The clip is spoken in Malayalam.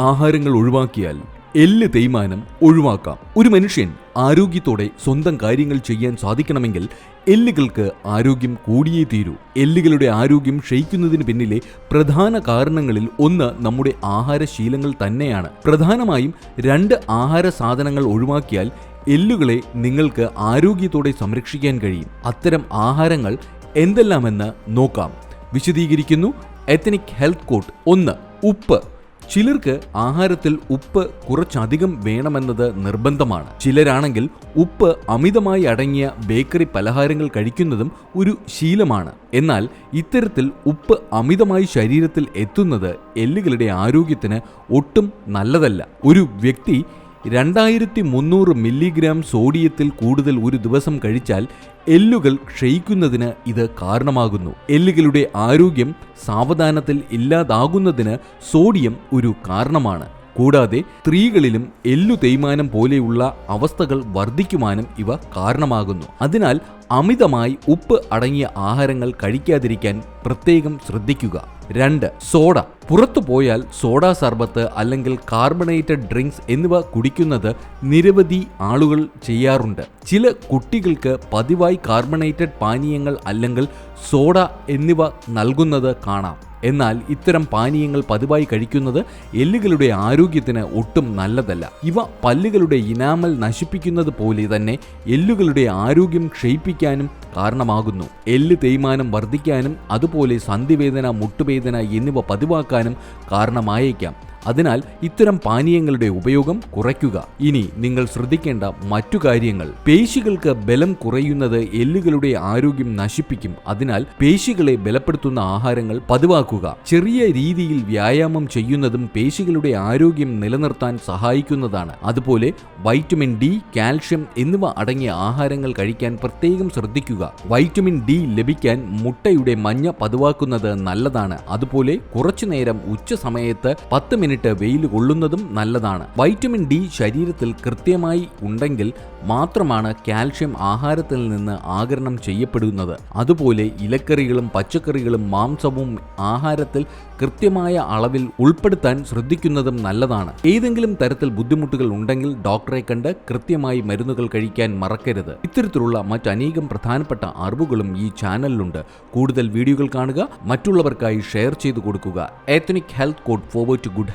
ആഹാരങ്ങൾ ഒഴിവാക്കിയാൽ എല്ല് തേയ്മാനം ഒഴിവാക്കാം. ഒരു മനുഷ്യൻ ആരോഗ്യത്തോടെ സ്വന്തം കാര്യങ്ങൾ ചെയ്യാൻ സാധിക്കണമെങ്കിൽ എല്ലുകൾക്ക് ആരോഗ്യം കൂടിയേ തീരൂ. എല്ലുകളുടെ ആരോഗ്യം ക്ഷയിക്കുന്നതിന് പിന്നിലെ പ്രധാന കാരണങ്ങളിൽ ഒന്ന് നമ്മുടെ ആഹാരശീലങ്ങൾ തന്നെയാണ്. പ്രധാനമായും രണ്ട് ആഹാര സാധനങ്ങൾ ഒഴിവാക്കിയാൽ എല്ലുകളെ നിങ്ങൾക്ക് ആരോഗ്യത്തോടെ സംരക്ഷിക്കാൻ കഴിയും. അത്തരം ആഹാരങ്ങൾ എന്തെല്ലാമെന്ന് നോക്കാം. വിശദീകരിക്കുന്നു. എത്തനിക് ഹെൽത്ത് കോട്ട് ഒന്ന് ഉപ്പ്. ചിലർക്ക് ആഹാരത്തിൽ ഉപ്പ് കുറച്ചധികം വേണമെന്നത് നിർബന്ധമാണ്. ചിലരാണെങ്കിൽ ഉപ്പ് അമിതമായി അടങ്ങിയ ബേക്കറി പലഹാരങ്ങൾ കഴിക്കുന്നതും ഒരു ശീലമാണ്. എന്നാൽ ഇത്തരത്തിൽ ഉപ്പ് അമിതമായി ശരീരത്തിൽ എത്തുന്നത് എല്ലുകളുടെ ആരോഗ്യത്തിന് ഒട്ടും നല്ലതല്ല. ഒരു വ്യക്തി രണ്ടായിരത്തി മുന്നൂറ് മില്ലിഗ്രാം സോഡിയത്തിൽ കൂടുതൽ ഒരു ദിവസം കഴിച്ചാൽ എല്ലുകൾ ക്ഷയിക്കുന്നതിന് ഇത് കാരണമാകുന്നു. എല്ലുകളുടെ ആരോഗ്യം സാവധാനത്തിൽ ഇല്ലാതാകുന്നതിന് സോഡിയം ഒരു കാരണമാണ്. കൂടാതെ സ്ത്രീകളിലും എല്ലു തേയ്മാനം പോലെയുള്ള അവസ്ഥകൾ വർദ്ധിക്കുവാനും ഇവ കാരണമാകുന്നു. അതിനാൽ അമിതമായി ഉപ്പ് അടങ്ങിയ ആഹാരങ്ങൾ കഴിക്കാതിരിക്കാൻ പ്രത്യേകം ശ്രദ്ധിക്കുക. രണ്ട് സോഡ. പുറത്തു പോയാൽ സോഡ സർബത്ത് അല്ലെങ്കിൽ കാർബണേറ്റഡ് ഡ്രിങ്ക്സ് എന്നിവ കുടിക്കുന്നത് നിരവധി ആളുകൾ ചെയ്യാറുണ്ട്. ചില കുട്ടികൾക്ക് പതിവായി കാർബണേറ്റഡ് പാനീയങ്ങൾ അല്ലെങ്കിൽ സോഡ എന്നിവ നൽകുന്നത് കാണാം. എന്നാൽ ഇത്തരം പാനീയങ്ങൾ പതിവായി കഴിക്കുന്നത് എല്ലുകളുടെ ആരോഗ്യത്തിന് ഒട്ടും നല്ലതല്ല. ഇവ പല്ലുകളുടെ ഇനാമൽ നശിപ്പിക്കുന്നത് പോലെ തന്നെ എല്ലുകളുടെ ആരോഗ്യം ക്ഷയിപ്പിക്കാനും കാരണമാകുന്നു. എല്ല് തേയ്മാനം വർദ്ധിക്കാനും അതുപോലെ സന്ധിവേദന മുട്ടുവേദന എന്നിവ പതിവാക്കാനും കാരണമായേക്കാം. അതിനാൽ ഇത്തരം പാനീയങ്ങളുടെ ഉപയോഗം കുറയ്ക്കുക. ഇനി നിങ്ങൾ ശ്രദ്ധിക്കേണ്ട മറ്റു കാര്യങ്ങൾ. പേശികൾക്ക് ബലം കുറയുന്നത് എല്ലുകളുടെ ആരോഗ്യം നശിപ്പിക്കും. അതിനാൽ പേശികളെ ബലപ്പെടുത്തുന്ന ആഹാരങ്ങൾ പതിവാക്കുക. ചെറിയ രീതിയിൽ വ്യായാമം ചെയ്യുന്നതും പേശികളുടെ ആരോഗ്യം നിലനിർത്താൻ സഹായിക്കുന്നതാണ്. അതുപോലെ വൈറ്റമിൻ ഡി കാൽഷ്യം എന്നിവ അടങ്ങിയ ആഹാരങ്ങൾ കഴിക്കാൻ പ്രത്യേകം ശ്രദ്ധിക്കുക. വൈറ്റമിൻ ഡി ലഭിക്കാൻ മുട്ടയുടെ മഞ്ഞ പതിവാക്കുന്നത് നല്ലതാണ്. അതുപോലെ കുറച്ചുനേരം ഉച്ച സമയത്ത് പത്ത് മിനിറ്റ് വെയിൽ കൊള്ളുന്നതും നല്ലതാണ്. വൈറ്റമിൻ ഡി ശരീരത്തിൽ കൃത്യമായി ഉണ്ടെങ്കിൽ മാത്രമാണ് കാൽഷ്യം ആഹാരത്തിൽ നിന്ന് ആകരണം ചെയ്യപ്പെടുന്നത്. അതുപോലെ ഇലക്കറികളും പച്ചക്കറികളും മാംസവും ആഹാരത്തിൽ കൃത്യമായ അളവിൽ ഉൾപ്പെടുത്താൻ ശ്രദ്ധിക്കുന്നതും നല്ലതാണ്. ഏതെങ്കിലും തരത്തിൽ ബുദ്ധിമുട്ടുകൾ ഉണ്ടെങ്കിൽ ഡോക്ടറെ കണ്ട് കൃത്യമായി മരുന്നുകൾ കഴിക്കാൻ മറക്കരുത്. ഇത്തരത്തിലുള്ള മറ്റനേകം പ്രധാനപ്പെട്ട അറിവുകളും ഈ ചാനലിലുണ്ട്. കൂടുതൽ വീഡിയോകൾ കാണുക മറ്റുള്ളവർക്കായി ഷെയർ ചെയ്തു കൊടുക്കുക. Ethnic health code forward to good